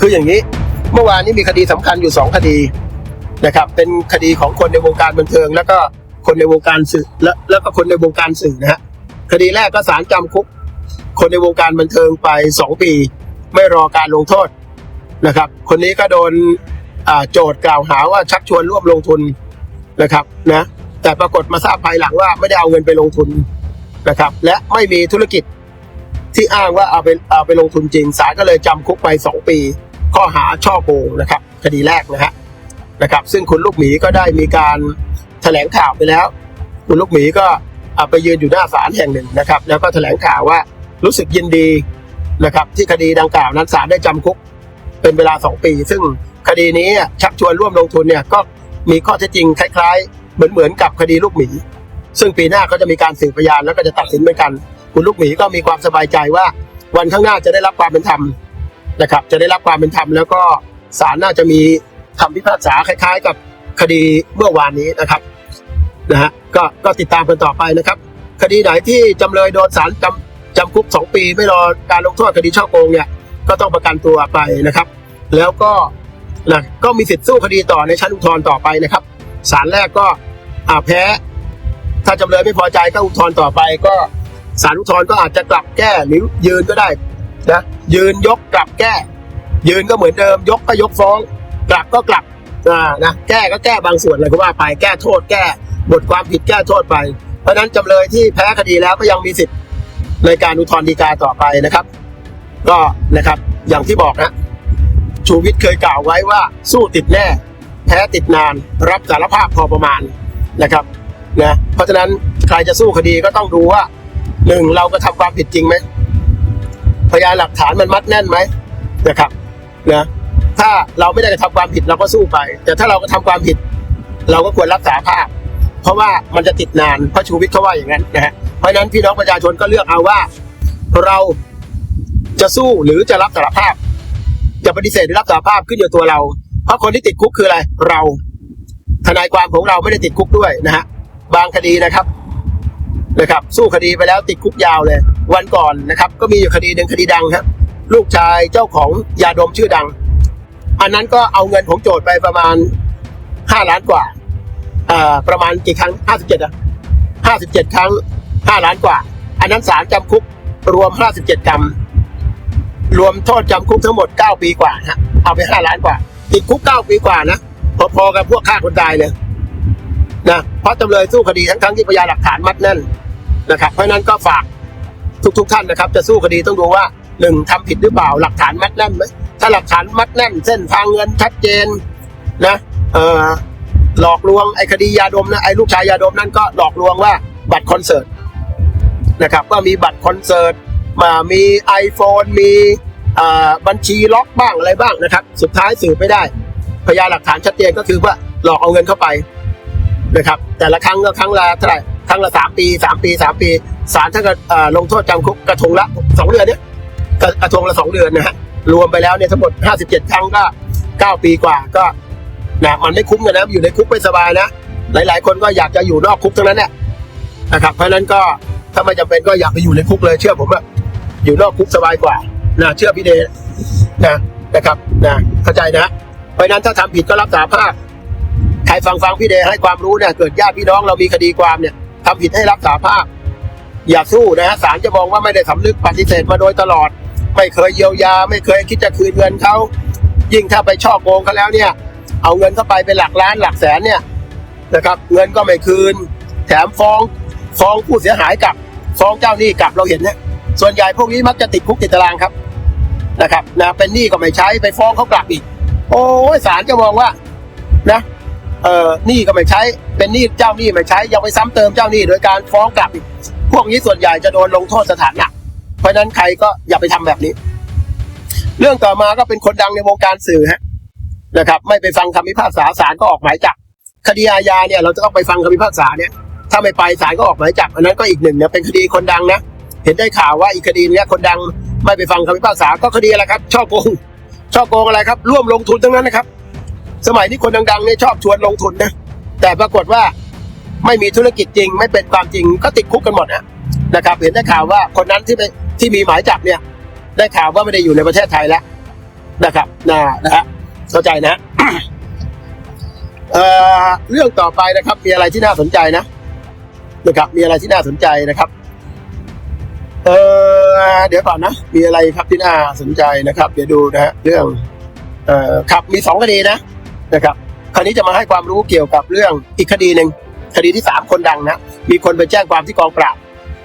คืออย่างนี้เมื่อวานนี้มีคดีสำคัญอยู่สองคดีนะครับ เป็นคดีของคนในวงการบันเทิง แล้วก็คนในวงการสื่อและแล้วก็คนในวงการสื่อนะฮะคดีแรกก็ศาลจำคุก คนในวงการบันเทิงไปสองปี ไม่รอการลงโทษนะครับ คนนี้ก็โดนโจทย์กล่าวหาว่าชักชวนร่วมลงทุนนะครับนะแต่ปรากฏมาทราบภายหลังว่าไม่ได้เอาเงินไปลงทุนนะครับ และไม่มีธุรกิจที่อ้างว่าเอาไปเอาไปลงทุนจริงศาลก็เลยจำคุกไปสองปี ข้อหาช่อโกงนะครับ คดีแรกนะฮะนะครับ ซึ่งคุณลูกหมีก็ได้มีการแถลงข่าวไปแล้ว คุณลูกหมีก็ไปยืนอยู่หน้าศาลแห่งหนึ่งนะครับ แล้วก็แถลงข่าวว่ารู้สึกยินดีนะครับ ที่คดีดังกล่าวนั้นศาลได้จำคุกเป็นเวลาสองปี ซึ่งคดีนี้ชักชวนร่วมลงทุนเนี่ยก็มีข้อเท็จจริงคล้ายๆ เหมือนเหมือนๆกับคดีลูกหมี ซึ่งปีหน้าก็จะมีการสืบพยานแล้วก็จะตัดสินเหมือนกัน คุณลูกหมีก็มีความสบายใจว่า วันข้างหน้าจะได้รับความเป็นธรรม นะครับ จะได้รับความเป็นธรรมแล้วก็ศาลน่าจะมีคำพิพากษาคล้าย ๆ กับคดีเมื่อวานนี้นะครับนะฮะก็ก็ติดตามกันต่อไปนะครับ คดีไหนที่จำเลยโดนศาลจำจำคุกสองปีไม่รอการลงโทษคดีช่อโกงเนี่ยก็ต้องประกันตัวไปนะครับ แล้วก็นะก็มีสิทธิ์สู้คดีต่อในชั้นอุทธรณ์ต่อไปนะครับศาลแรกก็อ่าแพ้ ถ้าจำเลยไม่พอใจก็อุทธรณ์ต่อไป ก็ศาลอุทธรณ์ก็อาจจะกลับแก้หรือยืนก็ได้นะ ยืนยกกลับแก้ ยืนก็เหมือนเดิม ยกก็ยกฟ้อง กลับก็กลับอ่านะแก้ก็แก้บางส่วนเลยก็ว่าไปแก้โทษแก้บทความผิดแก้โทษไป เพราะนั้นจำเลยที่แพ้คดีแล้วก็ยังมีสิทธิ์ในการอุทธรณ์ฎีกาต่อไปนะครับ ก็นะครับอย่างที่บอกนะชูวิทย์เคยกล่าวไว้ว่าสู้ติดแน่ แพ้ติดนาน รับสารภาพพอประมาณนะครับนะเพราะฉะนั้นใครจะสู้คดีก็ต้องดูว่าหนึ่งเราก็ทำความผิดจริงไหม พยานหลักฐานมันมัดแน่นไหมนะครับนะถ้าเราไม่ได้กระทำความผิดเราก็สู้ไป แต่ถ้าเราก็ทำความผิด เราก็ควรรับสารภาพ เพราะว่ามันจะติดนานพระชูวิทย์เขาว่าอย่างนั้นนะฮะเพราะฉะนั้นพี่น้องประชาชนก็เลือกเอาว่า เราจะสู้หรือจะรับสารภาพ จะปฏิเสธหรือรับสารภาพขึ้นอยู่ตัวเรา เพราะคนที่ติดคุกคืออะไร เราทนายความของเราไม่ได้ติดคุกด้วยนะฮะบางคดีนะครับนะครับ สู้คดีไปแล้วติดคุกยาวเลย วันก่อนนะครับ ก็มีอยู่คดีหนึ่งคดีดังครับ ลูกชายเจ้าของยาดมชื่อดัง อันนั้นก็เอาเงินของโจทย์ไปประมาณห้าล้านกว่าประมาณกี่ครั้งห้าสิบเจ็ดอะห้าสิบเจ็ดครั้งห้าล้านกว่า อันนั้นศาลจำคุกรวมห้าสิบเจ็ดกรรม รวมโทษจำคุกทั้งหมดเก้าปีกว่าฮะเอาไปห้าล้านกว่าติดคุกเก้าปีกว่านะพอๆกับพวกฆ่าคนตายเลยนะเพราะจำเลยสู้คดีทั้งทั้งๆที่พยานหลักฐานมัดแน่นนะครับ เพราะนั้นก็ฝาก ทุกๆท่านนะครับ จะสู้คดีต้องดูว่าหนึ่งทำผิดหรือเปล่าหลักฐานมัดแน่นไหมถ้าหลักฐานมัดแน่น เส้นทางเงินชัดเจนนะเอ่อหลอกลวงไอ้คดียาดมนะไอ้ลูกชายยาดมนั่นก็หลอกลวงว่าบัตรคอนเสิร์ตนะครับก็มีบัตรคอนเสิร์ตมามี iPhone มีบัญชีล็อกบ้างอะไรบ้างนะครับ สุดท้ายสืบไม่ได้ พยานหลักฐานชัดเจนก็คือว่าหลอกเอาเงินเข้าไปนะครับ แต่ละครั้งก็ครั้งละเท่าไหร่ ครั้งละสามปีสามปีสามปีศาลท่านก็ลงโทษจำคุกกระทงละสองเดือนเนี่ยกระทงละสองเดือนนะฮะรวมไปแล้วเนี่ยทั้งหมดห้าสิบเจ็ดครั้งก็เก้าปีกว่าก็นะมันไม่คุ้มกันนะอยู่ในคุกไม่สบายนะหลาย ๆ คนก็อยากจะอยู่นอกคุกทั้งนั้นแหละนะครับ เพราะฉะนั้นก็ถ้าไม่จำเป็นก็อยากไปอยู่ในคุกเลยเชื่อผมอะอยู่นอกคุกสบายกว่านะเชื่อพี่เดชนะนะครับนะเข้าใจนะเพราะนั้นถ้าทำผิดก็รับสารภาพใครฟังฟังพี่เดชให้ความรู้เนี่ยเกิดญาติพี่น้องเรามีคดีความเนี่ย ทำผิดให้รับสาภาพ อย่าสู้นะฮะศาลจะมองว่าไม่ได้สำนึกปฏิเสธมาโดยตลอด ไม่เคยเยียวยา ไม่เคยคิดจะคืนเงินเขายิ่งถ้าไปช่อโกงเขาแล้วเนี่ย เอาเงินเข้าไปเป็นหลักล้านหลักแสนเนี่ยนะครับ เงินก็ไม่คืน แถมฟ้องฟ้องผู้เสียหายกับฟ้องเจ้าหนี้กลับเราเห็นเนี่ยส่วนใหญ่พวกนี้มักจะติดคุกติดตารางครับนะครับนะเป็นหนี้ก็ไม่ใช้ไปฟ้องเขากลับอีก โอ้ยศาลจะมองว่านะเออหนี้ก็ไม่ใช้ เป็นหนี้เจ้าหนี้ไม่ใช้ยังไปซ้ำเติมเจ้าหนี้โดยการฟ้องกลับอีกพวกนี้ส่วนใหญ่จะโดนลงโทษสถานหนัก เพราะนั้นใครก็อย่าไปทำแบบนี้ เรื่องต่อมาก็เป็นคนดังในวงการสื่อฮะนะครับ ไม่ไปฟังคำพิพากษาศาลก็ออกหมายจับคดีอาญาเนี่ยเราจะต้องไปฟังคำพิพากษาเนี่ย ถ้าไม่ไปศาลก็ออกหมายจับอันนั้นก็อีกหนึ่งเนี่ยเป็นคดีคนดังนะเห็นได้ข่าวว่าอีกคดีเนี้ยคนดังไม่ไปฟังคำพิพากษาก็คดีอะไรครับช่อโกงช่อโกงอะไรครับ ร่วมลงทุนทั้งนั้นนะครับ สมัยนี้คนดังๆเนี่ยชอบชวนลงทุนนะ แต่ปรากฏว่าไม่มีธุรกิจจริง ไม่เป็นความจริงก็ติดคุกกันหมดนะนะครับ เห็นได้ข่าวว่าคนนั้นที่ไปที่มีหมายจับเนี่ย ได้ข่าวว่าไม่ได้อยู่ในประเทศไทยแล้วนะครับนะนะฮะเข้าใจนะเอ่อเรื่องต่อไปนะครับ มีอะไรที่น่าสนใจนะนะครับมีอะไรที่น่าสนใจนะครับเออเดี๋ยวก่อนนะ มีอะไรครับที่น่าสนใจนะครับ เดี๋ยวดูนะฮะเรื่องเอ่อครับมีสองคดีนะนะครับ คราวนี้จะมาให้ความรู้เกี่ยวกับเรื่องอีกคดีหนึ่งคดีที่สามคนดังนะมีคนไปแจ้งความที่กองปราบ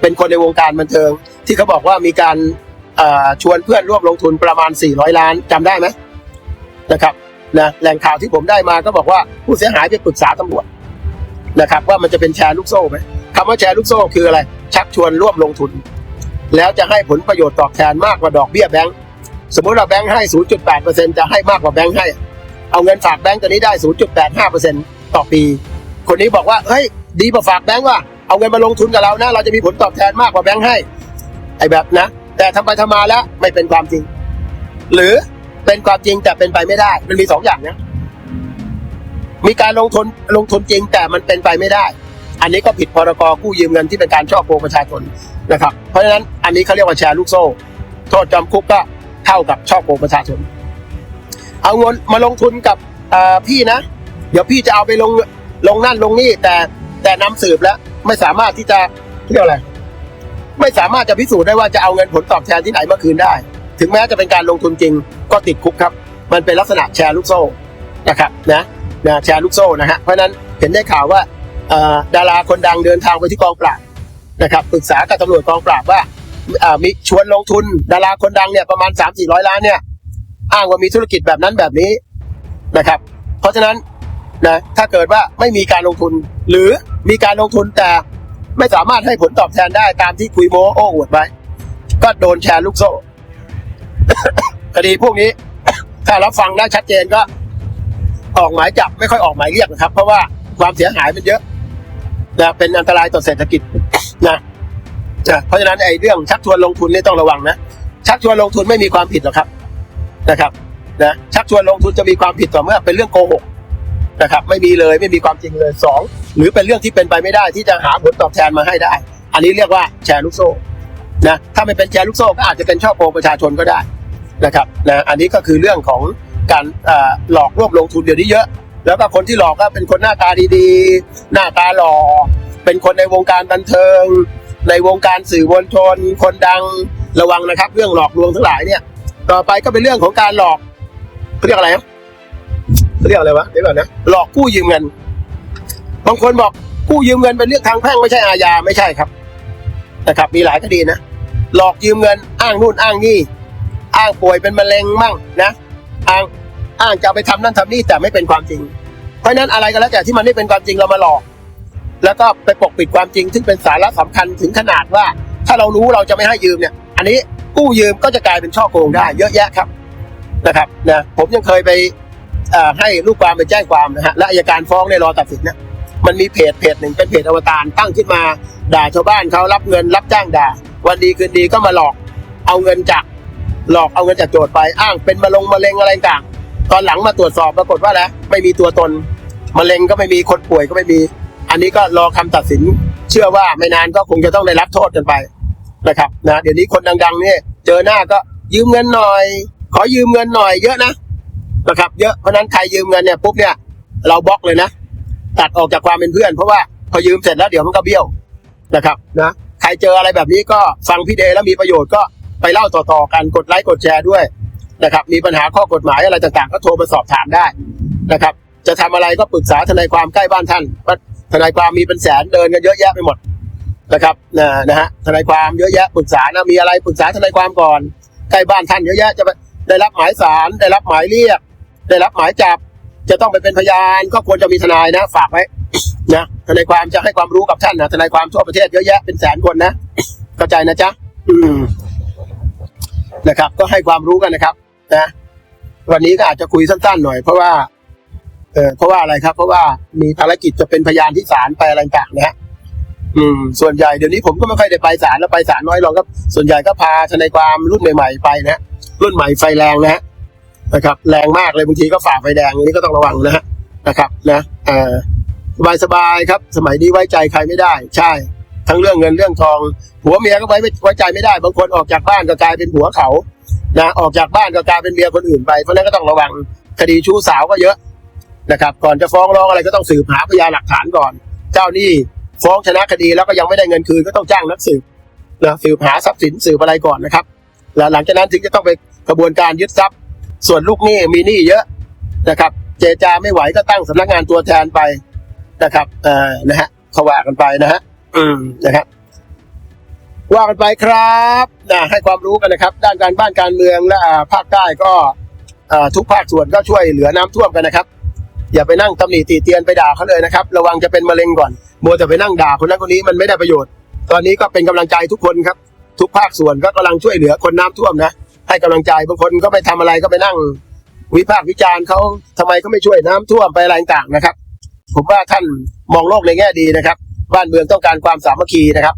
เป็นคนในวงการบันเทิง ที่เขาบอกว่ามีการชวนเพื่อนร่วมลงทุนประมาณ 400 ล้านจำได้ไหมนะครับนะแหล่งข่าวที่ผมได้มาก็บอกว่าผู้เสียหายไปปรึกษาตำรวจนะครับ ว่ามันจะเป็นแชร์ลูกโซ่ไหมคำว่าแชร์ลูกโซ่คืออะไร ชักชวนร่วมลงทุน แล้วจะให้ผลประโยชน์ตอบแทนมากกว่าดอกเบี้ยแบงก์สมมติเราแบงก์ให้ 0.8%จะให้มากกว่าแบงก์ให้ เอาเงินฝากแบงก์ตัวนี้ได้ 0.85%ต่อปี คนนี้บอกว่า เฮ้ย ดีกว่าฝากแบงก์ว่าเอาเงินมาลงทุนกับเรานะ เราจะมีผลตอบแทนมากกว่าแบงก์ให้ ไอ้แบบนะ แต่ทำไปทำมาแล้วไม่เป็นความจริง หรือเป็นความจริงแต่เป็นไปไม่ได้ มันมีสองอย่างนะ มีการลงทุนลงทุนจริงแต่มันเป็นไปไม่ได้ อันนี้ก็ผิดพรกกู้ยืมเงินที่เป็นการช่อโกงประชาชนนะครับ เพราะฉะนั้นอันนี้เขาเรียกว่าแชร์ลูกโซ่ โทษจำคุกก็เท่ากับช่อโกงประชาชน เอาเงินมาลงทุนกับพี่นะ เดี๋ยวพี่จะเอาไปลงลงนั่นลงนี่แต่แต่นำสืบแล้วไม่สามารถที่จะเรียกอะไรไม่สามารถจะพิสูจน์ได้ว่าจะเอาเงินผลตอบแทนที่ไหนมาคืนได้ ถึงแม้จะเป็นการลงทุนจริง ก็ติดคุกครับ มันเป็นลักษณะแชร์ลูกโซ่นะครับนะนะแชร์ลูกโซ่นะฮะเพราะนั้นเห็นได้ข่าวว่าดาราคนดังเดินทางไปที่กองปราบนะครับปรึกษากับตำรวจกองปราบว่าอ่ามีชวนลงทุนดาราคนดังเนี่ยประมาณ 3 4 0 0 ล้านเนี่ย อ้างว่ามีธุรกิจแบบนั้นแบบนี้นะครับ เพราะฉะนั้นนะถ้าเกิดว่าไม่มีการลงทุน หรือมีการลงทุนแต่ไม่สามารถให้ผลตอบแทนได้ตามที่คุยโมโอ้อวดไว้ก็โดนแชร์ลูกโซ่คดีพวกนี้ ถ้ารับฟังได้ชัดเจนก็ ออกหมายจับไม่ค่อยออกหมายเรียกนะครับ เพราะว่าความเสียหายมันเยอะนะเป็นอันตรายต่อเศรษฐกิจนะนะเพราะฉะนั้นไอ้เรื่องชักชวนลงทุนนี่ต้องระวังนะชักชวนลงทุนไม่มีความผิดหรอกครับ นะครับนะชักชวนลงทุนจะมีความผิดต่อเมื่อเป็นเรื่องโกหกนะครับไม่มีเลยไม่มีความจริงเลยสองหรือเป็นเรื่องที่เป็นไปไม่ได้ที่จะหาผลตอบแทนมาให้ได้ อันนี้เรียกว่าแชร์ลูกโซ่นะถ้าไม่เป็นแชร์ลูกโซ่ก็อาจจะเป็นช่อโกงประชาชนก็ได้นะครับนะอันนี้ก็คือเรื่องของการหลอกลวงลงทุนเดี๋ยวนี้เยอะ แล้วก็คนที่หลอกก็เป็นคนหน้าตาดีๆ หน้าตาหล่อเป็นคนในวงการบันเทิง ในวงการสื่อมวลชน คนดังระวังนะครับ เรื่องหลอกลวงทั้งหลายเนี่ย ต่อไปก็เป็นเรื่องของการหลอกเขาเรียกอะไรนะเขาเรียกอะไรวะเดี๋ยวก่อนนะหลอกกู้ยืมเงิน บางคนบอกกู้ยืมเงินเป็นเรื่องทางแพ่งไม่ใช่อาญาไม่ใช่ครับนะครับ มีหลายคดีนะหลอกยืมเงิน อ้างนู่นอ้างนี่ อ้างป่วยเป็นมะเร็งมั่งนะอ้างอ้างจะไปทำนั่นทำนี่แต่ไม่เป็นความจริง เพราะฉะนั้นอะไรก็แล้วแต่ที่มันไม่เป็นความจริงเรามาหลอก แล้วก็ไปปกปิดความจริงซึ่งเป็นสาระสำคัญถึงขนาดว่า ถ้าเรารู้เราจะไม่ให้ยืมเนี่ย อันนี้ กู้ยืมก็จะกลายเป็นช่อโกงได้เยอะแยะครับนะครับนะผมยังเคยไปให้ลูกความไปแจ้งความนะฮะและอัยการฟ้องในรอตัดสินนะมันมีเพจเพจหนึ่งเป็นเพจอวตารตั้งขึ้นมาด่าชาวบ้านเขารับเงินรับจ้างด่า วันดีคืนดีก็มาหลอกเอาเงินจากหลอกเอาเงินจากโจทย์ไปอ้างเป็นมะลงมะเร็งอะไรต่างตอนหลังมาตรวจสอบปรากฏว่าแล้วไม่มีตัวตนมะเร็งก็ไม่มีคนป่วยก็ไม่มี อันนี้ก็รอคำตัดสิน เชื่อว่าไม่นานก็คงจะต้องได้รับโทษกันไป นะครับนะเดี๋ยวนี้คนดัง ๆ เนี่ยเจอหน้าก็ยืมเงินหน่อย ขอยืมเงินหน่อยเยอะนะนะครับ เยอะเพราะนั้นใครยืมเงินเนี่ยปุ๊บเนี่ยเราบล็อกเลยนะ ตัดออกจากความเป็นเพื่อน เพราะว่าพอยืมเสร็จแล้วเดี๋ยวมันก็เบี้ยวนะครับนะใครเจออะไรแบบนี้ก็ฟังพี่เดย์แล้วมีประโยชน์ก็ไปเล่าต่อๆกันกดไลค์กดแชร์ด้วยนะครับมีปัญหาข้อกฎหมายอะไรต่างๆ ก็โทรมาสอบถามได้นะครับ จะทำอะไรก็ปรึกษาทนายความใกล้บ้านท่านทนายความมีเป็นแสนเดินกันเยอะแยะไปหมด นะครับนะนะฮะทนายความเยอะแยะปรึกษานะมีอะไรปรึกษาทนายความก่อนใกล้บ้านท่านเยอะแยะจะไปได้รับหมายสารได้รับหมายเรียก ได้รับหมายจับ จะต้องไปเป็นพยานก็ควรจะมีทนายนะ ฝากไว้นะทนายความจะให้ความรู้กับท่านนะทนายความทั่วประเทศเยอะแยะเป็นแสนคนนะเข้าใจนะจ๊ะอืมนะครับ ก็ให้ความรู้กันนะครับนะวันนี้ก็อาจจะคุยสั้นๆหน่อย เพราะว่าเออเพราะว่าอะไรครับ เพราะว่ามีภารกิจจะเป็นพยานที่ศาลไปอะไรต่างนะฮะ อืมส่วนใหญ่เดี๋ยวนี้ผมก็ไม่ค่อยได้ไปศาลแล้วไปศาลน้อยลงก็ส่วนใหญ่ก็พาทนายความรุ่นใหม่ๆไปนะรุ่นใหม่ไฟแรงนะฮะนะครับแรงมากเลยบางทีก็ฝ่าไฟแดงอันนี้ก็ต้องระวังนะฮะนะครับนะเออสบายสบายๆครับ สมัยนี้ไว้ใจใครไม่ได้ ใช่ ทั้งเรื่องเงินเรื่องทองผัวเมียก็ไว้ไว้ใจไม่ได้บางคนออกจากบ้านก็กลายเป็นผัวเขานะออกจากบ้านก็กลายเป็นเมียคนอื่นไปเพราะฉะนั้นก็ต้องระวังคดีชู้สาวก็เยอะนะครับ ก่อนจะฟ้องร้องอะไรก็ต้องสืบหาพยานหลักฐานก่อน เจ้าหนี้ ฟ้องชนะคดีแล้วก็ยังไม่ได้เงินคืนก็ต้องจ้างนักสืบนะสืบหาทรัพย์สินสืบอะไรก่อนนะครับแล้วหลังจากนั้นถึงจะต้องไปกระบวนการยึดทรัพย์ ส่วนลูกหนี้มีหนี้เยอะนะครับ เจรจาไม่ไหวก็ตั้งสำนักงานตัวแทนไปนะครับเอ่อนะฮะเขาว่ากันไปนะฮะอืมนะครับว่ากันไปครับนะให้ความรู้กันนะครับ ด้านการบ้านการเมืองและอ่าภาคใต้ก็อ่าทุกภาคส่วนก็ช่วยเหลือน้ำท่วมกันนะครับ อย่าไปนั่งตำหนิตีเตียนไปด่าเขาเลยนะครับ ระวังจะเป็นมะเร็งก่อน มัวแต่ไปนั่งด่าคนนั้นคนนี้มันไม่ได้ประโยชน์ ตอนนี้ก็เป็นกำลังใจทุกคนครับ ทุกภาคส่วนก็กำลังช่วยเหลือคนน้ำท่วมนะ ให้กำลังใจบางคนก็ไปทำอะไรก็ไปนั่ง วิพากษ์วิจารณ์เขาทำไมเขาไม่ช่วยน้ำท่วมไปอะไรต่างนะครับ ผมว่าท่านมองโลกในแง่ดีนะครับ บ้านเมืองต้องการความสามัคคีนะครับ